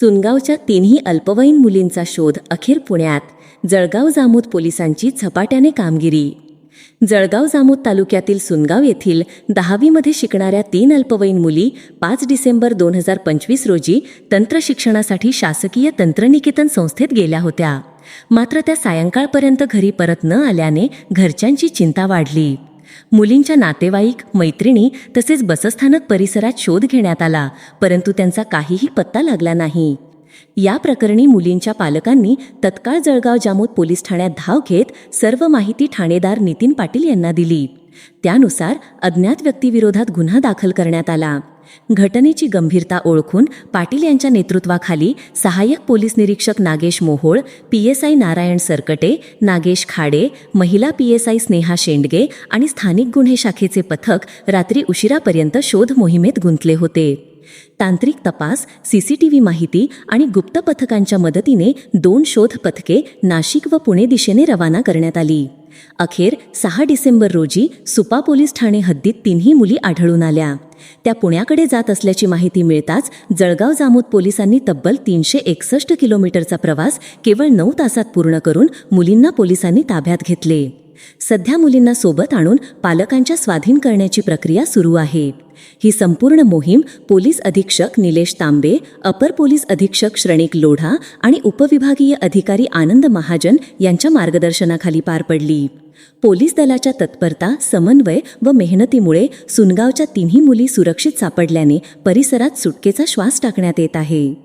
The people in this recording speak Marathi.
सुनगावच्या तिन्ही अल्पवयीन मुलींचा शोध अखेर पुण्यात. जळगाव जामोद पोलिसांची झपाट्याने कामगिरी. जळगाव जामोद तालुक्यातील सुनगाव येथील दहावीमध्ये शिकणाऱ्या तीन अल्पवयीन मुली पाच डिसेंबर दोन हजार पंचवीस रोजी तंत्रशिक्षणासाठी शासकीय तंत्रनिकेतन संस्थेत गेल्या होत्या. मात्र त्या सायंकाळपर्यंत घरी परत न आल्याने घरच्यांची चिंता वाढली. मुलींच्या नातेवाईक मैत्रिणी तसेच बसस्थानक परिसरात शोध घेण्यात आला परंतु त्यांचा काहीही पत्ता लागला नाही. या प्रकरणी मुलींच्या पालकांनी तत्काळ जळगाव जामोद पोलीस ठाण्यात धाव घेत सर्व माहिती ठाणेदार नितीन पाटील यांना दिली. त्यानुसार अज्ञात व्यक्तीविरोधात गुन्हा दाखल करण्यात आला. घटनेची गंभीरता ओळखून पाटील यांच्या नेतृत्वाखाली सहाय्यक पोलीस निरीक्षक Nagesh Mohol P S I Narayan Sarkate Nagesh Khade महिला P S I Sneha Shendge आणि स्थानिक गुन्हे शाखेचे पथक रात्री उशिरापर्यंत शोध मोहिमेत गुंतले होते. तांत्रिक तपास सीसीटीव्ही माहिती आणि गुप्त पथकांच्या मदतीने दोन शोध पथके नाशिक व पुणे दिशेने रवाना करण्यात आली. अखेर सहा डिसेंबर रोजी सुपा पोलीस ठाणे हद्दीत तिन्ही मुली आढळून आल्या. त्या पुण्याकडे जात असल्याची माहिती मिळताच जळगाव जामोद पोलिसांनी तब्बल तीनशे एकसष्ट किलोमीटरचा प्रवास केवळ नऊ तासात पूर्ण करून मुलींना पोलिसांनी ताब्यात घेतले. सध्या मुलींना सोबत आणून पालकांच्या स्वाधीन करण्याची प्रक्रिया सुरू आहे. ही संपूर्ण मोहीम पोलीस अधीक्षक निलेश तांबे अपर पोलीस अधीक्षक श्रणिक लोढा आणि उपविभागीय अधिकारी आनंद महाजन यांच्या मार्गदर्शनाखाली पार पडली. पोलीस दलाच्या तत्परता समन्वय व मेहनतीमुळे सुनगावच्या तिन्ही मुली सुरक्षित सापडल्याने परिसरात सुटकेचा श्वास टाकण्यात येत आहे.